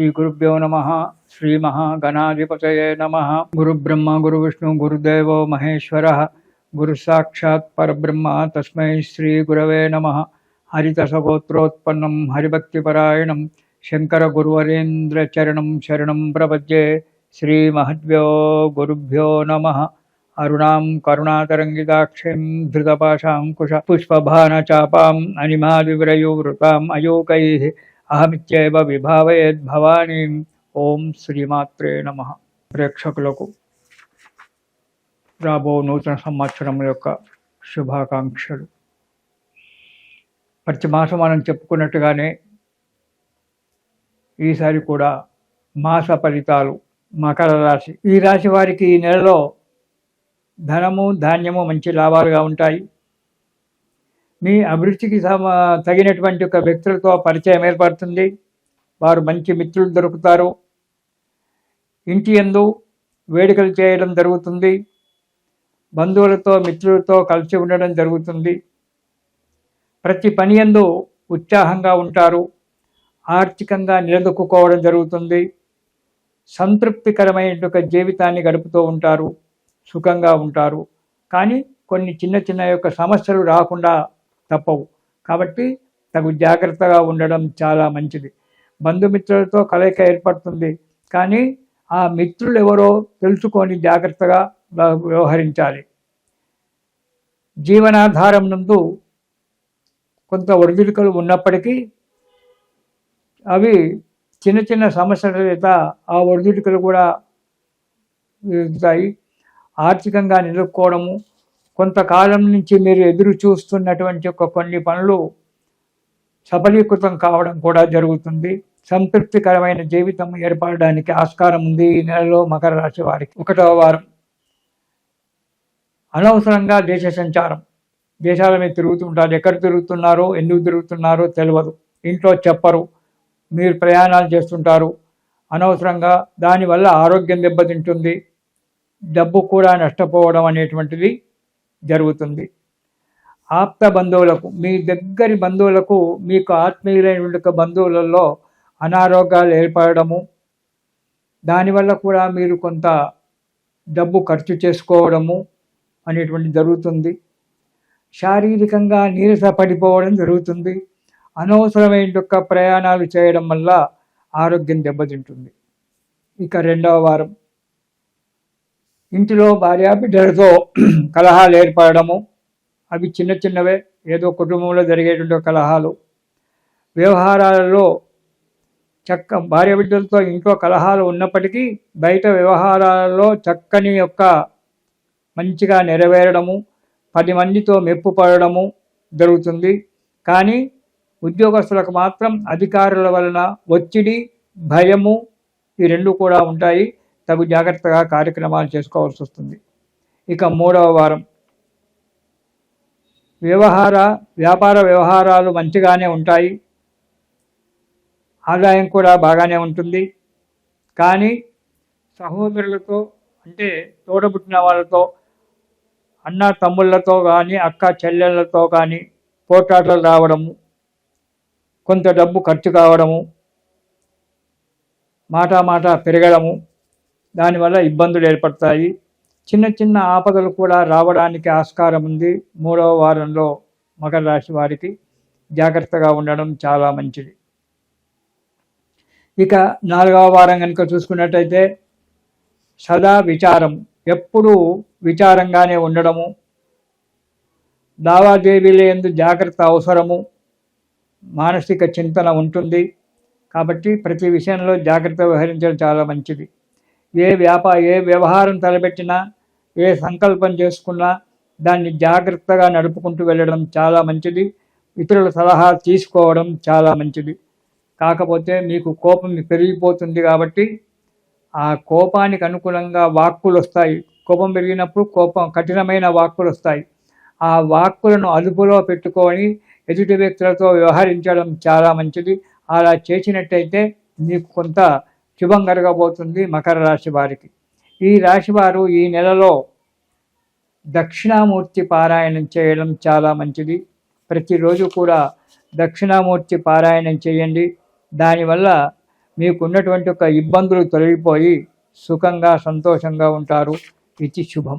श्रीगुरुभ्यो नमः, श्रीमहागणाधिपतये नमः। गुरुब्रह्म, गुरुविष्णु, गुरुदेवो महेश्वरः, गुरुसाक्षात् परब्रह्म तस्मै श्रीगुरवे नमः। हरितसगोत्रोत्पन्नं हरिभक्तिपरायणं, शङ्करगुरुवरेन्द्रचरणं शरणं प्रपद्ये श्रीमहद्भ्यो गुरुभ्यो नमः। अरुणां करुणातरङ्गिताक्षीं धृतपाशाङ्कुश पुष्पभानचापाम् अनिमादिव्रयुवृताम् अयोकैः అహమిత్యవ అరుణాం భవానీ. ఓం శ్రీమాత్రే నమ. ప్రేక్షకులకు రాబో నూతన సంవత్సరం యొక్క శుభాకాంక్షలు. ప్రతి మాసం మనం చెప్పుకున్నట్టుగానే ఈసారి కూడా మాస ఫలితాలు మకర రాశి. ఈ రాశి వారికి ఈ నెలలో ధనము ధాన్యము మంచి లాభాలుగా ఉంటాయి. మీ అభిరుచికి తగినటువంటి ఒక వ్యక్తులతో పరిచయం ఏర్పడుతుంది. వారు మంచి మిత్రులు దొరుకుతారు. ఇంటి ఎందు వేడుకలు చేయడం జరుగుతుంది. బంధువులతో మిత్రులతో కలిసి ఉండడం జరుగుతుంది. ప్రతి పని ఎందు ఉత్సాహంగా ఉంటారు. ఆర్థికంగా నిలదొక్కుకోవడం జరుగుతుంది. సంతృప్తికరమైన ఒక జీవితాన్ని గడుపుతూ ఉంటారు. సుఖంగా ఉంటారు. కానీ కొన్ని చిన్న చిన్న యొక్క సమస్యలు రాకుండా తప్పవు కాబట్టి తగు జాగ్రత్తగా ఉండడం చాలా మంచిది బంధుమిత్రులతో కలయిక ఏర్పడుతుంది కానీ ఆ మిత్రులు ఎవరో తెలుసుకొని జాగ్రత్తగా వ్యవహరించాలి జీవనాధారం నందు కొంత ఒడిదుడుకలు ఉన్నప్పటికీ అవి చిన్న చిన్న సమస్యల చేత ఆ ఒడిదుడుకలు కూడా ఎదుగుతాయి ఆర్థికంగా నిలుపుకోవడము కొంతకాలం నుంచి మీరు ఎదురు చూస్తున్నటువంటి ఒక కొన్ని పనులు సఫలీకృతం కావడం కూడా జరుగుతుంది. సంతృప్తికరమైన జీవితం ఏర్పడడానికి ఆస్కారం ఉంది ఈ నెలలో మకర రాశి వారికి. ఒకటవ వారం. అనవసరంగా దేశ సంచారం. దేశాల మీద తిరుగుతుంటారు ఎక్కడ తిరుగుతున్నారో ఎందుకు తిరుగుతున్నారో తెలియదు ఇంట్లో చెప్పరు. మీరు ప్రయాణాలు చేస్తుంటారు. అనవసరంగా దానివల్ల ఆరోగ్యం దెబ్బతింటుంది. డబ్బు కూడా నష్టపోవడం అనేటువంటిది జరుగుతుంది. ఆప్త బంధువులకు మీ దగ్గరి బంధువులకు మీకు ఆత్మీయులైన బంధువులలో అనారోగ్యాలు ఏర్పడము. దానివల్ల కూడా మీరు కొంత డబ్బు ఖర్చు చేసుకోవడము అనేటువంటి జరుగుతుంది. శారీరకంగా నీరస పడిపోవడం జరుగుతుంది. అనవసరమైన యొక్క ప్రయాణాలు చేయడం వల్ల ఆరోగ్యం దెబ్బతింటుంది. ఇక రెండవ వారం. ఇంటిలో భార్యాబిడ్డలతో కలహాలు ఏర్పడము. అవి చిన్న చిన్నవే ఏదో కుటుంబంలో జరిగేటువంటి కలహాలు. వ్యవహారాలలో చక్క భార్య బిడ్డలతో ఇంట్లో కలహాలు ఉన్నప్పటికీ బయట వ్యవహారాలలో చక్కని యొక్క మంచిగా నెరవేరడము పది మందితో మెప్పు పడడము జరుగుతుంది. కానీ ఉద్యోగస్తులకు మాత్రం అధికారుల వలన ఒత్తిడి భయము ఈ రెండు కూడా ఉంటాయి. తగు జాగ్రత్తగా కార్యక్రమాలు చేసుకోవాల్సి వస్తుంది. ఇక మూడవ వారం. వ్యవహార వ్యాపార వ్యవహారాలు మంచిగానే ఉంటాయి. ఆదాయం కూడా బాగానే ఉంటుంది. కానీ సహోదరులతో అంటే తోడబుట్టిన వాళ్ళతో అన్న తమ్ముళ్ళతో కానీ అక్క చెల్లెళ్ళతో కానీ పోటాటలు రావడము కొంత డబ్బు ఖర్చు కావడము మాట మాట పెరగడము దానివల్ల ఇబ్బందులు ఏర్పడతాయి. చిన్న చిన్న ఆపదలు కూడా రావడానికి ఆస్కారం ఉంది. మూడవ వారంలో మకర రాశి వారికి జాగ్రత్తగా ఉండడం చాలా మంచిది. ఇక నాలుగవ వారం కనుక చూసుకున్నట్టయితే సదా విచారం. ఎప్పుడూ విచారంగానే ఉండడము. లావాదేవీల ఎందు జాగ్రత్త అవసరము. మానసిక చింతన ఉంటుంది. కాబట్టి ప్రతి విషయంలో జాగ్రత్త వ్యవహరించడం చాలా మంచిది. ఏ వ్యాపార ఏ వ్యవహారం తలపెట్టినా ఏ సంకల్పం చేసుకున్నా దాన్ని జాగ్రత్తగా నడుపుకుంటూ వెళ్ళడం చాలా మంచిది. ఇతరుల సలహా తీసుకోవడం చాలా మంచిది. కాకపోతే మీకు కోపం పెరిగిపోతుంది కాబట్టి ఆ కోపానికి అనుగుణంగా వాక్కులు వస్తాయి. కోపం పెరిగినప్పుడు కోపం కఠినమైన వాక్కులు వస్తాయి. ఆ వాక్కులను అదుపులో పెట్టుకొని ఎదుటి వ్యక్తులతో వ్యవహరించడం చాలా మంచిది. అలా చేసినట్టయితే మీకు కొంత శుభం కలగబోతుంది మకర రాశి వారికి. ఈ రాశి వారు ఈ నెలలో దక్షిణామూర్తి పారాయణం చేయడం చాలా మంచిది. ప్రతిరోజు కూడా దక్షిణామూర్తి పారాయణం చేయండి. దానివల్ల మీకున్నటువంటి ఒక ఇబ్బందులు తొలగిపోయి సుఖంగా సంతోషంగా ఉంటారు. ఇది శుభం.